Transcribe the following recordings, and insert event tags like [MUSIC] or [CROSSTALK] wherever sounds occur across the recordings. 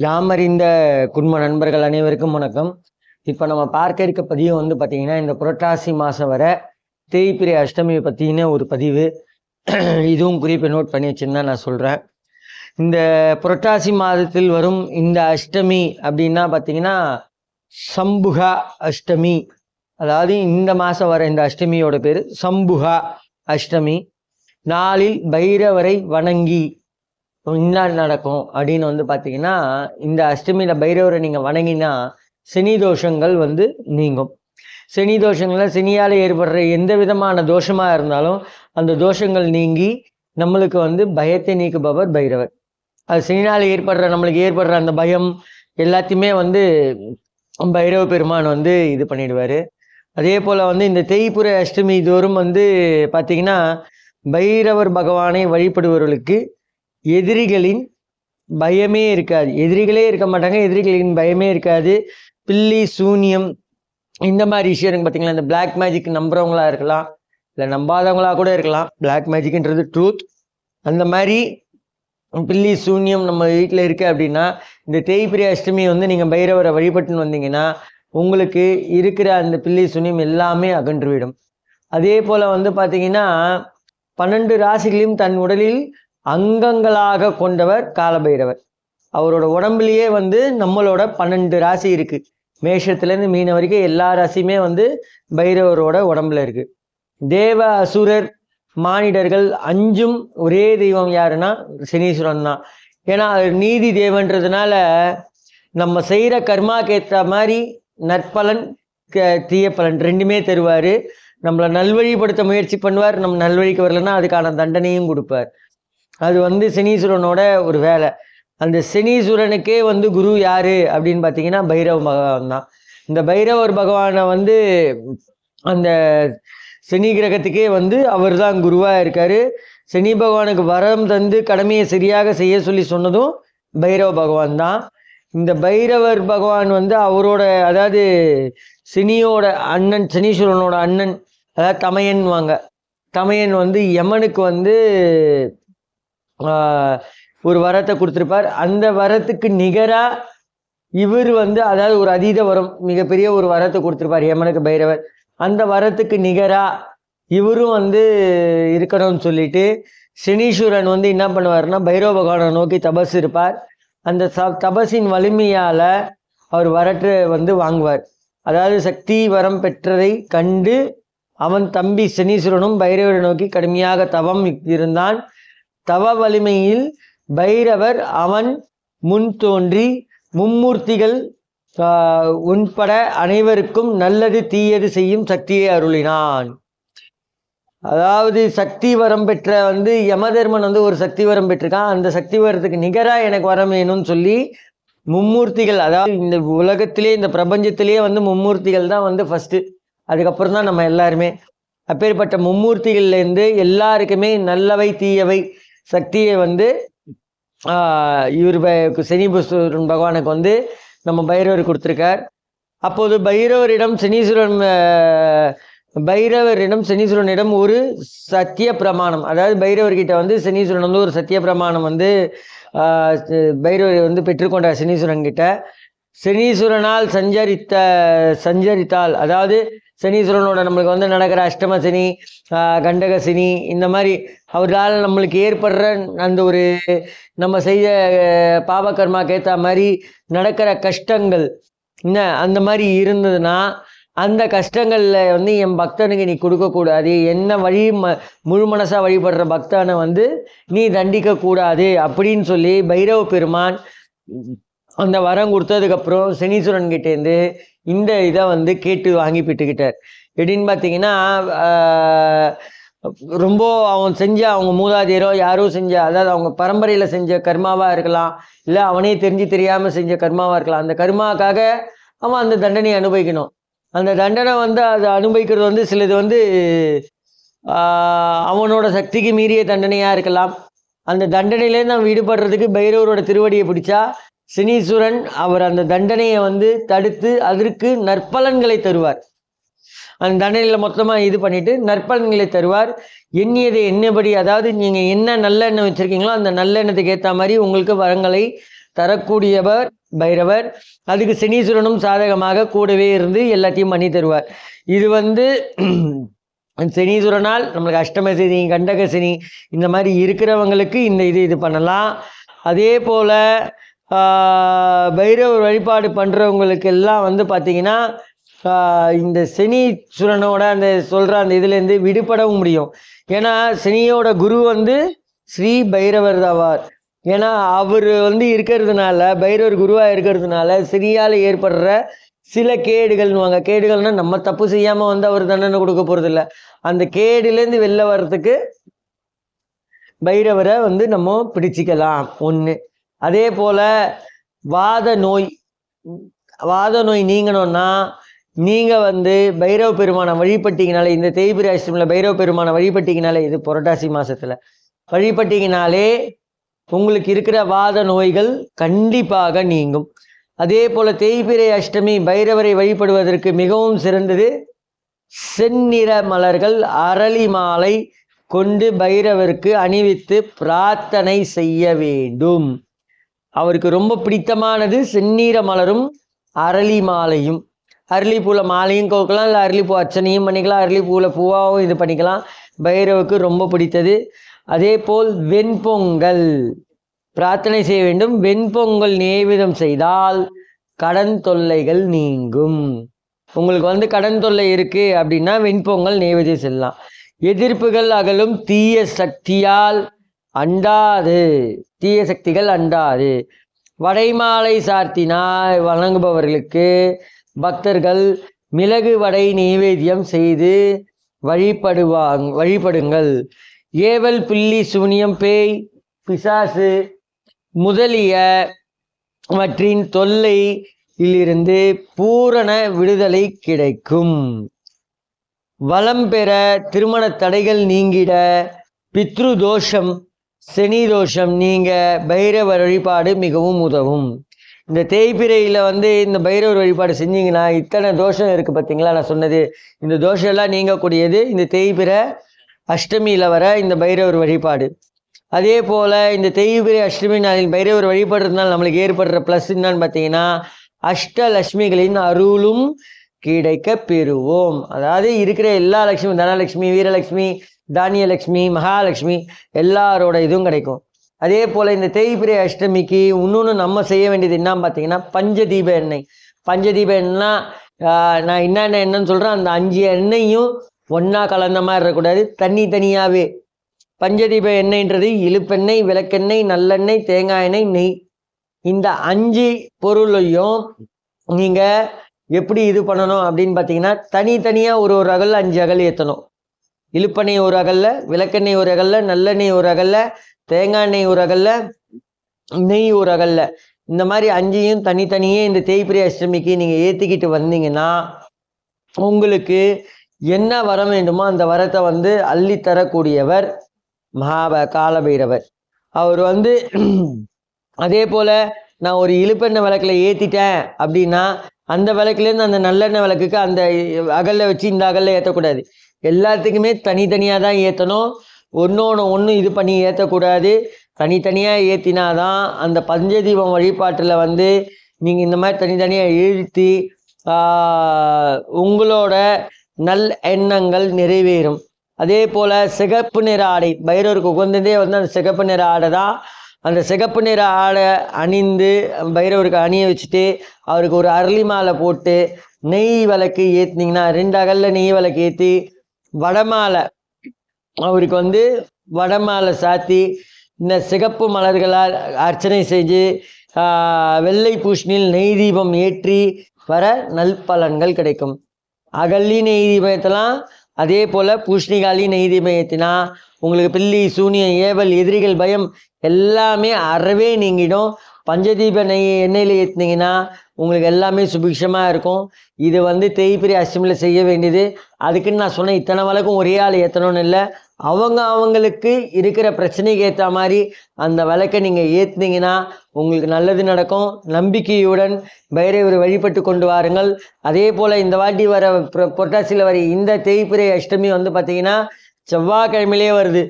யாமறிந்த குடும்ப நண்பர்கள் அனைவருக்கும் வணக்கம். இப்போ நம்ம பார்க்க இருக்க பதிவு வந்து பார்த்தீங்கன்னா இந்த புரட்டாசி மாதம் வர தேய்பிரை அஷ்டமியை பற்றின ஒரு பதிவு. இதுவும் குறிப்பை நோட் பண்ணி வச்சுருந்தா நான் சொல்கிறேன் இந்த புரட்டாசி மாதத்தில் வரும் இந்த அஷ்டமி அப்படின்னா பார்த்தீங்கன்னா சம்புகா அஷ்டமி. அதாவது இந்த மாதம் வர இந்த அஷ்டமியோட பேர் சம்புகா அஷ்டமி. நாளில் பைரவரை வணங்கி என்ன நடக்கும் அப்படின்னு வந்து பார்த்தீங்கன்னா இந்த அஷ்டமியில் பைரவரை நீங்கள் வணங்கினா சனி தோஷங்கள் வந்து நீங்கும். சனி தோஷங்கள்ல சனியால் ஏற்படுற எந்த விதமான தோஷமாக இருந்தாலும் அந்த தோஷங்கள் நீங்கி நம்மளுக்கு வந்து பயத்தை நீக்குபவர் பைரவர். அது சனியால் ஏற்படுற நம்மளுக்கு ஏற்படுற அந்த பயம் எல்லாத்தையுமே வந்து பைரவ பெருமான் வந்து இது பண்ணிடுவார். அதே போல் வந்து இந்த தேய்புர அஷ்டமி தோறும் வந்து பார்த்தீங்கன்னா பைரவர் பகவானை வழிபடுபவர்களுக்கு எதிரிகளின் பயமே இருக்காது. எதிரிகளே இருக்க மாட்டாங்க எதிரிகளின் பயமே இருக்காது. பில்லி சூனியம் இந்த மாதிரி விஷயம் இருக்கு பார்த்தீங்களா இந்த பிளாக் மேஜிக் நம்புறவங்களா இருக்கலாம் இல்லை நம்பாதவங்களா கூட இருக்கலாம். பிளாக் மேஜிக்ன்றது ட்ரூத் அந்த மாதிரி பில்லி சூன்யம் நம்ம வீட்டில் இருக்கு அப்படின்னா இந்த தேய்பிரி அஷ்டமி வந்து நீங்கள் பைரவரை வழிபட்டுன்னு வந்தீங்கன்னா உங்களுக்கு இருக்கிற அந்த பில்லி சூன்யம் எல்லாமே அகன்றுவிடும் அதே போல் வந்து பார்த்தீங்கன்னா பன்னெண்டு ராசிகளையும் தன் உடலில் அங்கங்களாக கொண்டவர் காலபைரவர். அவரோட உடம்புலயே வந்து நம்மளோட பன்னெண்டு ராசி இருக்கு. மேஷத்துலேருந்து மீன வரைக்கும் எல்லா ராசியுமே வந்து பைரவரோட உடம்புல இருக்கு. தேவ அசுரர் மானிடர்கள் அஞ்சும் ஒரே தெய்வம் யாருன்னா சனீஸ்வரன் தான். ஏன்னா நீதி தேவன்றதுனால நம்ம செய்கிற கர்மாக்கு ஏற்ற மாதிரி நற்பலன் க- தீய பலன் ரெண்டுமே தருவார். நம்மளை நல்வழிப்படுத்த முயற்சி பண்ணுவார். நம்ம நல்வழிக்கு வரலன்னா அதுக்கான தண்டனையும் கொடுப்பார். அது வந்து சனீஸ்வரனோட ஒரு வேலை. அந்த சனீஸ்வரனுக்கே வந்து குரு யாரு அப்படின்னு பார்த்தீங்கன்னா பைரவ பகவான் தான். இந்த பைரவர் பகவானை வந்து அந்த சனி கிரகத்துக்கே வந்து அவர் தான் குருவாக இருக்காரு. சனி பகவானுக்கு வரம் தந்து கடமையை சரியாக செய்ய சொல்லி சொன்னதும் பைரவ பகவான் தான். இந்த பைரவர் பகவான் வந்து அவரோட அதாவது சினியோட அண்ணன் சனீஸ்வரனோட அண்ணன் அதாவது தமையன்வாங்க தமையன் வந்து யமனுக்கு வந்து ஒரு வரத்தை கொடுத்துருப்பார். அந்த வரத்துக்கு நிகராக இவர் வந்து அதாவது ஒரு அதீத வரம் மிகப்பெரிய ஒரு வரத்தை கொடுத்துருப்பார் யமனுக்கு பைரவர். அந்த வரத்துக்கு நிகராக இவரும் வந்து இருக்கணும்னு சொல்லிட்டு சனீஸ்வரன் வந்து என்ன பண்ணுவார்னா பைரவ பகவானை நோக்கி தபஸ் இருப்பார். அந்த ச- தபஸின் வலிமையால் அவர் வரட்டு வந்து வாங்குவார். அதாவது சக்தி வரம் பெற்றதை கண்டு அவன் தம்பி சனீஸ்வரனும் பைரவரை நோக்கி கடுமையாக தவம் இருந்தான். தவ வலிமையில் பைரவர் அவன் முன் தோன்றி மும்மூர்த்திகள் உண்பட அனைவருக்கும் நல்லது தீயது செய்யும் சக்தியை அருளினான். அதாவது சக்தி வரம் பெற்ற வந்து யமதர்மன் வந்து ஒரு சக்தி வரம் பெற்றிருக்கான். அந்த சக்தி வரத்துக்கு நிகராக எனக்கு வரம் வேணும்னு சொல்லி மும்மூர்த்திகள் அதாவது இந்த உலகத்திலே இந்த பிரபஞ்சத்திலே வந்து மும்மூர்த்திகள் தான் வந்து ஃபஸ்ட்டு அதுக்கப்புறம் தான் நம்ம எல்லாருமே. அப்பேற்பட்ட மும்மூர்த்திகள்லேருந்து எல்லாருக்குமே நல்லவை தீயவை சக்தியை வந்து இவர் ப- பகவானுக்கு வந்து நம்ம பைரவர் கொடுத்துருக்கார். அப்போது பைரவரிடம் சனீஸ்வரன் பைரவரிடம் சனீஸ்வரனிடம் ஒரு சத்திய பிரமாணம் அதாவது பைரவர்கிட்ட வந்து சனீஸ்வரன் வந்து ஒரு சத்திய பிரமாணம் வந்து பைரவரை பைரவர் வந்து பெற்றுக்கொண்டார் சனீஸ்வரன் கிட்ட சனீஸ்வரனால் சஞ்சரித்த சஞ்சரித்தால் அதாவது சனீஸ்வரனோட நம்மளுக்கு வந்து நடக்கிற அஷ்டம சனி கண்டக சனி இந்த மாதிரி அவரால் நம்மளுக்கு ஏற்படுற அந்த ஒரு நம்ம செய்த பாவகர்மாக்கு ஏற்ற மாதிரி நடக்கிற கஷ்டங்கள் என்ன அந்த மாதிரி இருந்ததுன்னா அந்த கஷ்டங்களில் வந்து என் பக்தனுக்கு நீ கொடுக்கக்கூடாது என்ன வழி ம முழு மனசாக வழிபடுற பக்தனை வந்து நீ தண்டிக்க கூடாது அப்படின்னு சொல்லி பைரவ பெருமான் அந்த வரம் கொடுத்ததுக்கப்புறம் சனீஸ்வரன் கிட்டேருந்து இந்த இதை வந்து கேட்டு வாங்கி பெற்றுக்கிட்டார். எப்படின்னு பார்த்தீங்கன்னா ரொம்ப அவன் செஞ்ச அவங்க மூதாதையரோ யாரோ செஞ்ச அதாவது அவங்க பரம்பரையில் செஞ்ச கர்மாவாக இருக்கலாம் இல்லை அவனே தெரிஞ்சு தெரியாமல் செஞ்ச கர்மாவாக இருக்கலாம். அந்த கர்மாக்காக அவன் அந்த தண்டனையை அனுபவிக்கணும். அந்த தண்டனை வந்து அதை அனுபவிக்கிறது வந்து சிலது வந்து அவனோட சக்திக்கு மீறிய தண்டனையாக இருக்கலாம். அந்த தண்டனையிலேருந்து அவன் ஈடுபடுறதுக்கு பைரவரோட திருவடியை பிடிச்சா சினீசுரன் அவர் அந்த தண்டனையை வந்து தடுத்து அதற்கு நற்பலன்களை தருவார். அந்த தண்டனையில் மொத்தமாக இது பண்ணிட்டு நற்பலன்களை தருவார். எண்ணியதை என்னபடி அதாவது நீங்கள் என்ன நல்லெண்ணம் வச்சுருக்கீங்களோ அந்த நல்லெண்ணத்துக்கு ஏற்ற மாதிரி உங்களுக்கு வரங்களை தரக்கூடியவர் பைரவர். அதுக்கு சினீசுரனும் சாதகமாக கூடவே இருந்து எல்லாத்தையும் பண்ணி தருவார். இது வந்து சனீஸ்வரனால் நம்மளுக்கு அஷ்டமசினி கண்டகசினி இந்த மாதிரி இருக்கிறவங்களுக்கு இந்த இது இது பண்ணலாம். அதே போல் பைரவர் வழிபாடு பண்ணுறவங்களுக்கு எல்லாம் வந்து பார்த்திங்கன்னா இந்த சனி சுரனோட அந்த சொல்கிற அந்த இதுலேருந்து விடுபடவும் முடியும். ஏன்னா சனியோட குரு வந்து ஸ்ரீ பைரவர் தவார் ஏன்னா அவர் வந்து இருக்கிறதுனால பைரவர் குருவாக இருக்கிறதுனால சிறியால் ஏற்படுற சில கேடுகள்னுவாங்க. கேடுகள்னால் நம்ம தப்பு செய்யாமல் வந்து அவர் தண்டனை கொடுக்க போகிறதில்ல அந்த கேடுலேருந்து வெளில வர்றதுக்கு பைரவரை வந்து நம்ம பிடிச்சிக்கலாம். ஒன்று அதே போல் வாத நோய் வாத நோய் நீங்கணும்னா நீங்கள் வந்து பைரவ பெருமானை வழிபட்டீங்கனாலே இந்த தேய்பிரி அஷ்டமில் பைரவ பெருமானை வழிபட்டிங்கனாலே இது புரட்டாசி மாதத்தில் வழிபட்டீங்கனாலே உங்களுக்கு இருக்கிற வாத நோய்கள் கண்டிப்பாக நீங்கும். அதே போல் தேய்பிரை அஷ்டமி பைரவரை வழிபடுவதற்கு மிகவும் சிறந்தது செந்நிற மலர்கள் அரளி மாலை கொண்டு பைரவருக்கு அணிவித்து பிரார்த்தனை செய்ய வேண்டும். அவருக்கு ரொம்ப பிடித்தமானது செந்நீர மலரும் அரளி மாலையும். அரளிப்பூவில் மாலையும் கோக்கலாம் இல்லை அரளிப்பூ அர்ச்சனையும் பண்ணிக்கலாம் அரளிப்பூவில் பூவாகவும் இது பண்ணிக்கலாம். பைரவுக்கு ரொம்ப பிடித்தது. அதே போல் வெண்பொங்கல். பிரார்த்தனை செய்ய வேண்டும். வெண்பொங்கல் நேவேதம் செய்தால் கடன் தொல்லைகள் நீங்கும். உங்களுக்கு வந்து கடன் தொல்லை இருக்கு அப்படின்னா வெண்பொங்கல் நேவேதியம் செய்யலாம் எதிர்ப்புகள் அகலும் தீய சக்தியால் அண்டாது. தீய சக்திகள் அண்டாது. வடைமாலை சார்த்தினால் வழங்குபவர்களுக்கு பக்தர்கள் மிளகு வடை நைவேத்தியம் செய்து வழிபடுவாங் வழிபடுங்கள். ஏவல் புள்ளி சூனியம் பேய் பிசாசு முதலிய அவற்றின் தொல்லையிலிருந்து பூரண விடுதலை கிடைக்கும். வளம் பெற திருமண தடைகள் நீங்கிட பித்ரு தோஷம் சனி தோஷம் நீங்க பைரவர் வழிபாடு மிகவும் உதவும். இந்த தேய்பிரையில் வந்து இந்த பைரவர் வழிபாடு செஞ்சீங்கன்னா இத்தனை தோஷம் இருக்குது பார்த்தீங்களா நான் சொன்னது இந்த தோஷம் எல்லாம் நீங்கக்கூடியது இந்த தேய்பிரை அஷ்டமியில் வர இந்த பைரவர் வழிபாடு. அதே போல் இந்த தேய்பிரை அஷ்டமி நாளில் பைரவர் வழிபடுறதுனால நம்மளுக்கு ஏற்படுற ப்ளஸ் என்னன்னு பார்த்தீங்கன்னா அஷ்டலட்சுமிகளின் அருளும் கிடைக்க பெறுவோம். அதாவது இருக்கிற எல்லா லட்சுமி தனலட்சுமி வீரலட்சுமி தானியலட்சுமி மகாலட்சுமி எல்லாரோட இதுவும் கிடைக்கும். அதே போல் இந்த தேய்பிரை அஷ்டமிக்கு இன்னொன்று நம்ம செய்ய வேண்டியது என்னன்னு பார்த்தீங்கன்னா பஞ்சதீப எண்ணெய். பஞ்சதீப எண்ணெய்னா நான் என்னென்ன எண்ணெய்னு சொல்கிறேன் அந்த அஞ்சு எண்ணெயும் ஒன்றா கலந்த மாதிரி இருக்கக்கூடாது. தனி தனியாகவே பஞ்சதீப எண்ணெய்ன்றது இழுப்பெண்ணெய் விளக்கெண்ணெய் நல்லெண்ணெய் தேங்காய் எண்ணெய் நெய். இந்த அஞ்சு பொருளையும் நீங்கள் எப்படி இது பண்ணணும் அப்படின்னு பார்த்தீங்கன்னா தனித்தனியாக ஒரு ஒரு அகல் அஞ்சு அகல் ஏற்றணும் இழுப்பெண்ணெய் ஒரு அகல்ல விளக்கெண்ணெய் ஒரு அகல்ல நல்லெண்ணெய் ஒரு அகல்ல தேங்காய் எண்ணெய் ஒரு அகல்ல நெய் ஒரு அகல்ல. இந்த மாதிரி அஞ்சையும் தனித்தனியே இந்த தேய்பிரி அஷ்டமிக்கு நீங்கள் ஏற்றிக்கிட்டு வந்தீங்கன்னா உங்களுக்கு என்ன வரம் வேண்டுமோ அந்த வரத்தை வந்து அள்ளி தரக்கூடியவர் மகாப காலபைரவர். அவர் வந்து [CLEARS THROAT] அதே போல நான் ஒரு இழுப்பெண்ணெய் விளக்கில் ஏற்றிட்டேன் அப்படின்னா அந்த விளக்குலேருந்து அந்த நல்லெண்ணெய் விளக்குக்கு அந்த அகல்ல வச்சு இந்த அகல்ல ஏற்றக்கூடாது எல்லாத்துக்குமே தனித்தனியாக தான் ஏற்றணும் ஒன்றொன்று ஒன்று இது பண்ணி ஏற்றக்கூடாது தனித்தனியாக ஏற்றினாதான் அந்த பஞ்சதீபம் வழிபாட்டில் வந்து நீங்கள் இந்த மாதிரி தனித்தனியாக எழுத்தி உங்களோட நல் எண்ணங்கள் நிறைவேறும். அதே போல் சிகப்பு நிற ஆடை பைரவருக்கு உகந்ததே வந்து அந்த சிகப்பு நிற ஆடை தான். அந்த சிகப்பு நிற ஆடை அணிந்து பைரவருக்கு அணிய வச்சுட்டு அவருக்கு ஒரு அரளி மாலை போட்டு நெய் விளக்கு ஏற்றுனீங்கன்னா ரெண்டு அகல்ல நெய் விளக்கு ஏற்றி வடமாலை. அவருக்கு வந்து வடமாலை சாத்தி இந்த சிகப்பு மலர்களால் அர்ச்சனை செஞ்சு வெள்ளை பூஷணியில் நெய் தீபம் ஏற்றி வர நல்பலன்கள் கிடைக்கும். அகல்லி நெய் தீபம் ஏற்றலாம் அதே போல் பூஷ்ணிகாலி நெய் தீபம் ஏற்றினா உங்களுக்கு பில்லி சூனியம் ஏவல் எதிரிகள் பயம் எல்லாமே அறவே நீங்கிடும். பஞ்சதீப நெய் எண்ணெயில் ஏற்றினீங்கன்னா உங்களுக்கு எல்லாமே சுபிக்ஷமாக இருக்கும். இது வந்து தேய்பிரி அஷ்டமியில் செய்ய வேண்டியது. அதுக்குன்னு நான் சொன்னேன் இத்தனை வழக்கும் ஒரே ஆள் ஏற்றணும்னு இல்லை. அவங்க அவங்களுக்கு இருக்கிற பிரச்சனைக்கு ஏற்ற மாதிரி அந்த விளக்கை நீங்கள் ஏற்றுனீங்கன்னா உங்களுக்கு நல்லது நடக்கும். நம்பிக்கையுடன் பைரவர் வழிபட்டு கொண்டு வாருங்கள். அதே போல் இந்த வாட்டி வர பொட்டாசியில் புரட்டாசியில் வர இந்த தேய்பிரை அஷ்டமி வந்து பார்த்தீங்கன்னா செவ்வாய்க்கிழமையிலே வருது.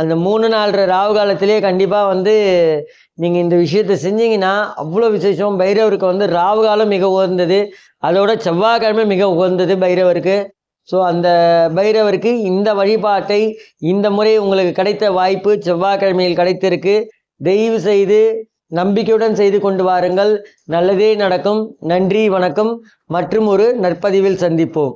அந்த மூணு நாலரை ராவு காலத்திலே கண்டிப்பாக வந்து நீங்கள் இந்த விஷயத்தை செஞ்சீங்கன்னா அவ்வளோ விசேஷம் பைரவருக்கு வந்து ராவு காலம் மிக உகந்தது. அதோட செவ்வாய்க்கிழமை மிக உகந்தது பைரவருக்கு. ஸோ அந்த பைரவருக்கு இந்த வழிபாட்டை இந்த முறை உங்களுக்கு கிடைத்த வாய்ப்பு செவ்வாய்க்கிழமையில் கிடைத்திருக்கு. தயவு செய்து நம்பிக்கையுடன் செய்து கொண்டு வாருங்கள். நல்லதே நடக்கும். நன்றி வணக்கம். மற்றும் ஒரு நற்பதிவில் சந்திப்போம்.